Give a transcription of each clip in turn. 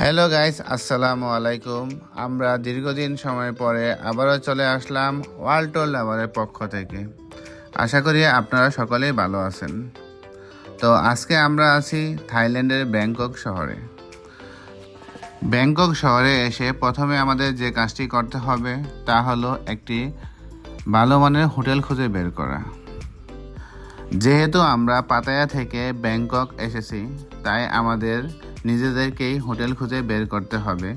Hello guys আসসালামু আলাইকুম আমরা দীর্ঘদিন সময় পরে আবারও চলে আসলাম ওয়ালটোল লাভারের পক্ষ থেকে। আশা করি আপনারা সকলেই ভালো আছেন। তো আজকে আমরা আছি থাইল্যান্ডের ব্যাংকক শহরে। ব্যাংকক শহরে এসে প্রথমে আমাদের যে কাজটি করতে হবে তা হলো একটি ভালো মানের হোটেল খুঁজে বের করা। যেহেতু আমরা পাতায়া থেকে ব্যাংকক এসেছি, তাই আমাদের নিজেদেরকেই হোটেল খুঁজে বের করতে হবে।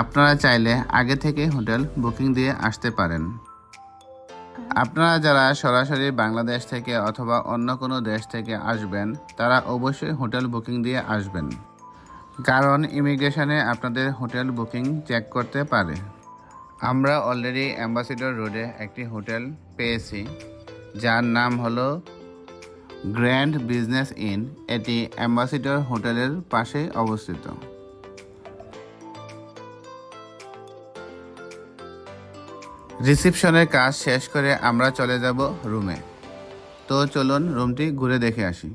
আপনারা চাইলে আগে থেকে হোটেল বুকিং দিয়ে আসতে পারেন। আপনারা যারা সরাসরি বাংলাদেশ থেকে অথবা অন্য কোনো দেশ থেকে আসবেন, তারা অবশ্যই হোটেল বুকিং দিয়ে আসবেন। কারণ ইমিগ্রেশনে আপনাদের হোটেল বুকিং চেক করতে পারে। আমরা অলরেডি অ্যাম্বাসিডর রোডে একটি হোটেল পেয়েছি, যার নাম হলো গ্র্যান্ড বিজনেস ইন এটি অ্যাম্বাসিডর হোটেলের পাশে অবস্থিত। রিসিপশনের কাজ শেষ করে আমরা চলে যাব রুমে। তো চলুন রুমটি ঘুরে দেখে আসি।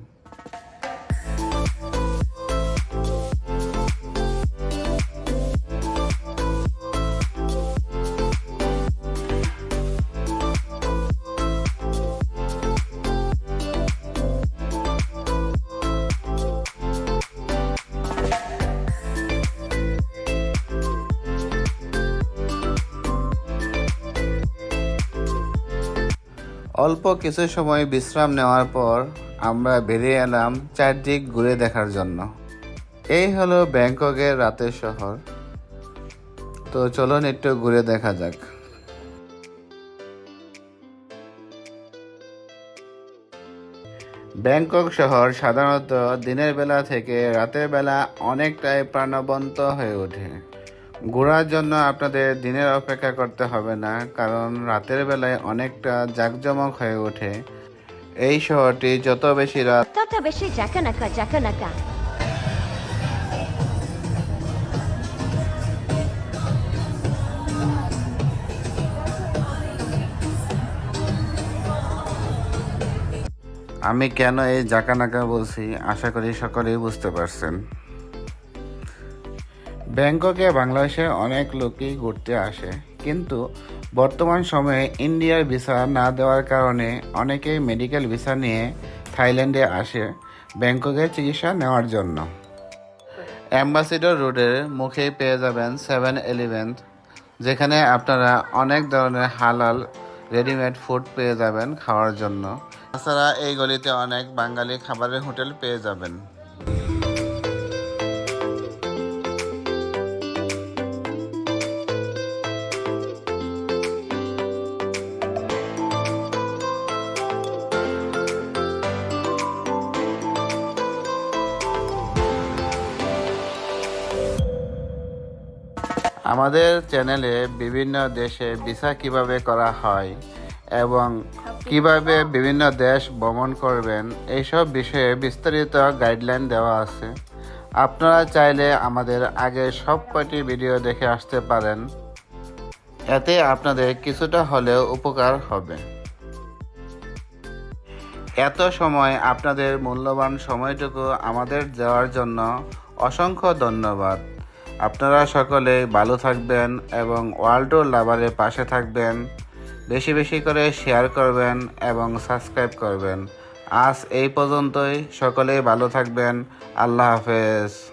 অল্প কিছু সময় বিশ্রাম নেওয়ার পর আমরা বেরিয়ে এলাম চারদিক ঘুরে দেখার জন্য। এই হলো ব্যাংককের রাতের শহর। তো চলুন একটু ঘুরে দেখা যাক। ব্যাংকক শহর সাধারণত দিনের বেলা থেকে রাতের বেলা অনেকটাই প্রাণবন্ত হয়ে ওঠে। ঘোরার জন্য আপনাদের দিনের অপেক্ষা করতে হবে না কারণ রাতের বেলায় অনেকটা জাঁকজমক হয়ে ওঠে। এই শহরটি যত বেশি রাত তত বেশি জাকানাকা জাকানাকা আমি কেন এই জাকানাকা বলছি? আশা করি সকলেই বুঝতে পারছেন। ব্যাংককে বাংলাদেশে অনেক লোকই ঘুরতে আসে। কিন্তু বর্তমান সময়ে ইন্ডিয়ার ভিসা না দেওয়ার কারণে অনেকেই মেডিকেল ভিসা নিয়ে থাইল্যান্ডে আসে ব্যাংককে চিকিৎসা নেওয়ার জন্য। অ্যাম্বাসিডর রোডের মুখেই পেয়ে যাবেন সেভেন ইলেভেন, যেখানে আপনারা অনেক ধরনের হালাল রেডিমেড ফুড পেয়ে যাবেন খাওয়ার জন্য। তাছাড়া এই গলিতে অনেক বাঙালি খাবারের হোটেল পেয়ে যাবেন। আমাদের চ্যানেলে বিভিন্ন দেশে ভিসা কীভাবে করা হয় এবং কীভাবে বিভিন্ন দেশ ভ্রমণ করবেন এইসব বিষয়ে বিস্তারিত গাইডলাইন দেওয়া আছে। আপনারা চাইলে আমাদের আগে সব কয়টি ভিডিও দেখে আসতে পারেন। এতে আপনাদের কিছুটা হলেও উপকার হবে। এত সময় আপনাদের মূল্যবান সময়টুকু আমাদের দেওয়ার জন্য অসংখ্য ধন্যবাদ। আপনারা সকলে ভালো থাকবেন এবং ওয়ার্ল্ড লাভারের পাশে থাকবেন। বেশি বেশি করে শেয়ার করবেন এবং সাবস্ক্রাইব করবেন। আজ এই পর্যন্তই। সকলেই ভালো থাকবেন। আল্লাহ হাফেজ।